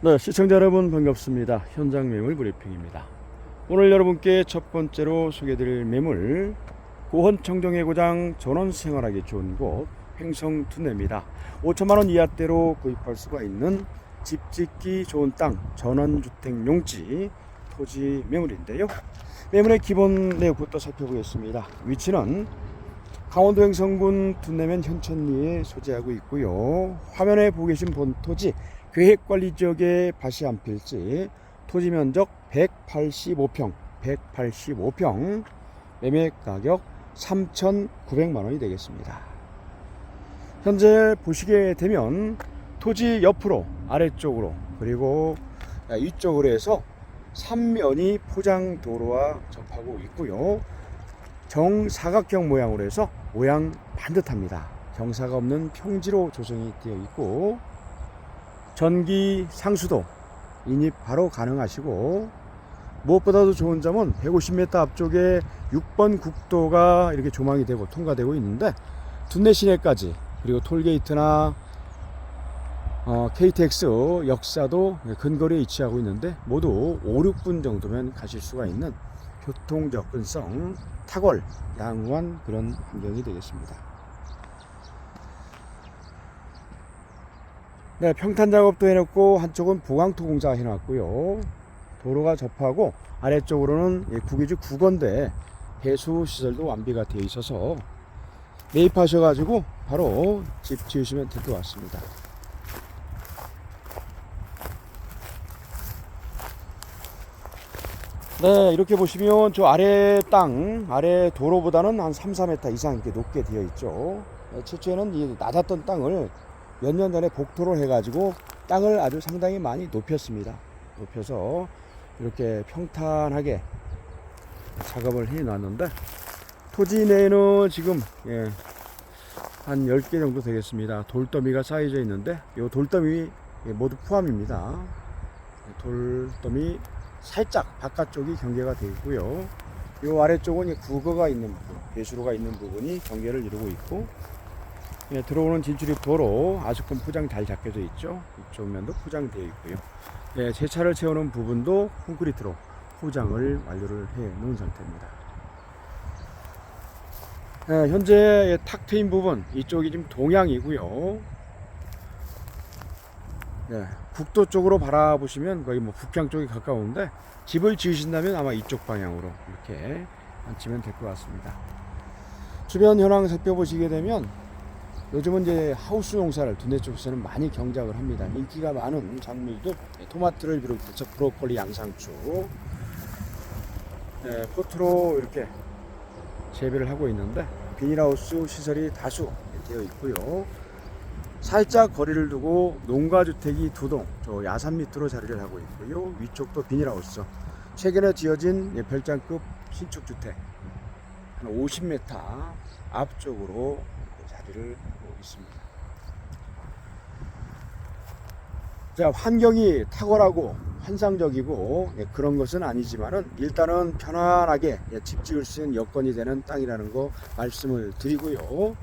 네, 시청자 여러분 반갑습니다. 현장 매물 브리핑입니다. 오늘 여러분께 첫 번째로 소개드릴 매물 고원 청정해 고장 전원 생활하기 좋은 곳 횡성 투내입니다. 5천만 원 이하대로 구입할 수가 있는 집 짓기 좋은 땅 전원 주택 용지 토지 매물인데요. 매물의 기본 내역부터 살펴보겠습니다. 위치는 강원도 횡성군 둔내면 현천리에 소재하고 있고요. 화면에 보고 계신 본 토지 계획관리 지역의 밭이 한 필지 토지 면적 185평 185평 매매 가격 3,900만 원이 되겠습니다. 현재 보시게 되면 토지 옆으로 아래쪽으로 그리고 이쪽으로 해서 삼면이 포장 도로와 접하고 있고요. 정사각형 모양으로 해서 모양 반듯합니다. 경사가 없는 평지로 조성이 되어 있고 전기 상수도 인입 바로 가능하시고 무엇보다도 좋은 점은 150m 앞쪽에 6번 국도가 이렇게 조망이 되고 통과되고 있는데 둔내 시내까지 그리고 톨게이트나 어, KTX 역사도 근거리에 위치하고 있는데 모두 5, 6분 정도면 가실 수가 있는 교통 접근성 탁월 양호한 그런 환경이 되겠습니다. 네, 평탄 작업도 해놓고 한쪽은 보강토 공사 해놨고요. 도로가 접하고 아래쪽으로는 예, 국유지 9건대 배수 시설도 완비가 되어 있어서 매입하셔가지고 바로 집 지으시면 될 것 같습니다. 네, 이렇게 보시면 저 아래 땅, 아래 도로보다는 한 3, 4m 이상 이렇게 높게 되어 있죠. 네, 최초에는 이 낮았던 땅을 몇 년 전에 복토를 해가지고 땅을 아주 상당히 많이 높였습니다. 높여서 이렇게 평탄하게 작업을 해 놨는데 토지 내에는 지금 예, 한 10개 정도 되겠습니다. 돌더미가 쌓여져 있는데 이 돌더미 예, 모두 포함입니다. 돌더미 살짝 바깥쪽이 경계가 되어 있고요. 이 아래쪽은 이 국어가 있는 부분, 배수로가 있는 부분이 경계를 이루고 있고 예, 들어오는 진출입 도로 아스콘 포장 잘 잡혀져 있죠. 이쪽 면도 포장되어 있고요. 예, 제 차를 채우는 부분도 콘크리트로 포장을 완료를 해 놓은 상태입니다. 예, 현재 예, 탁 트인 부분 이쪽이 지금 동향이고요. 네, 국도 쪽으로 바라보시면 거의 뭐 북향 쪽이 가까운데 집을 지으신다면 아마 이쪽 방향으로 이렇게 앉히면 될 것 같습니다. 주변 현황 살펴보시게 되면 요즘은 이제 하우스 농사를 두뇌 쪽에서는 많이 경작을 합니다. 인기가 많은 작물들 토마토를 비롯해서 브로콜리, 양상추, 네, 포트로 이렇게 재배를 하고 있는데 비닐하우스 시설이 다수 되어 있고요. 살짝 거리를 두고 농가주택이 두 동, 저 야산 밑으로 자리를 하고 있고요. 위쪽도 비닐하우스. 최근에 지어진 예, 별장급 신축주택 한 50m 앞쪽으로 하고 있습니다. 자, 환경이 탁월하고 환상적이고 예, 그런 것은 아니지만은 일단은 편안하게 예, 집 지을 수 있는 여건이 되는 땅이라는 거 말씀을 드리고요.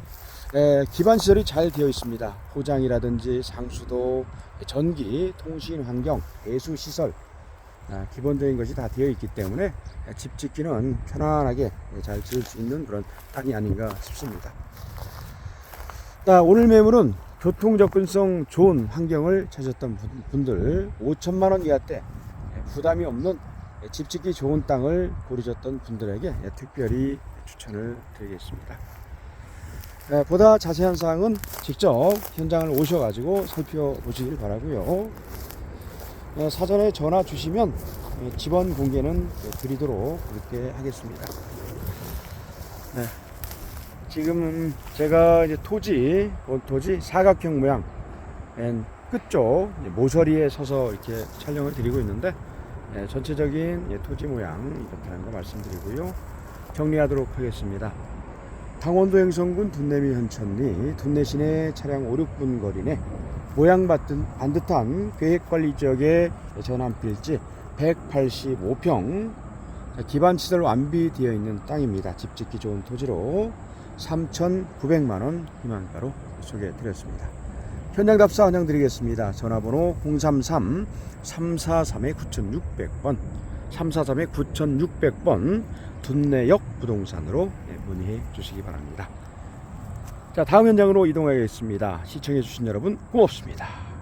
예, 기반 시설이 잘 되어 있습니다. 포장이라든지 상수도, 전기, 통신 환경, 배수 시설 아, 기본적인 것이 다 되어 있기 때문에 예, 집 짓기는 편안하게 예, 잘 지을 수 있는 그런 땅이 아닌가 싶습니다. 자, 오늘 매물은 교통 접근성 좋은 환경을 찾았던 분- 분들 5천만 원 이하대 예, 부담이 없는 예, 집 짓기 좋은 땅을 고르셨던 분들에게 예, 특별히 추천을 드리겠습니다. 예, 보다 자세한 사항은 직접 현장을 오셔가지고 살펴보시길 바라고요. 예, 사전에 전화 주시면 예, 집원 공개는 예, 드리도록 그렇게 하겠습니다. 네. 지금 제가 이제 토지, 본 토지 사각형 모양 맨 끝쪽 모서리에 서서 이렇게 촬영을 드리고 있는데 예, 전체적인 예, 토지 모양 이렇다는 거 말씀드리고요. 정리하도록 하겠습니다. 강원도 행성군 둔내미 현천리 둔내시내 차량 5, 6분 거리 내 모양 받든 반듯한 계획관리 지역의 전환 필지 185평 기반 시설 완비되어 있는 땅입니다. 집 짓기 좋은 토지로 3,900만 원 희망가로 소개해 드렸습니다. 현장 답사 환영드리겠습니다. 전화번호 033 343 9600번 343 9600번 둔내역 부동산으로 네, 문의해 주시기 바랍니다. 자 다음 현장으로 이동하겠습니다. 시청해 주신 여러분 고맙습니다.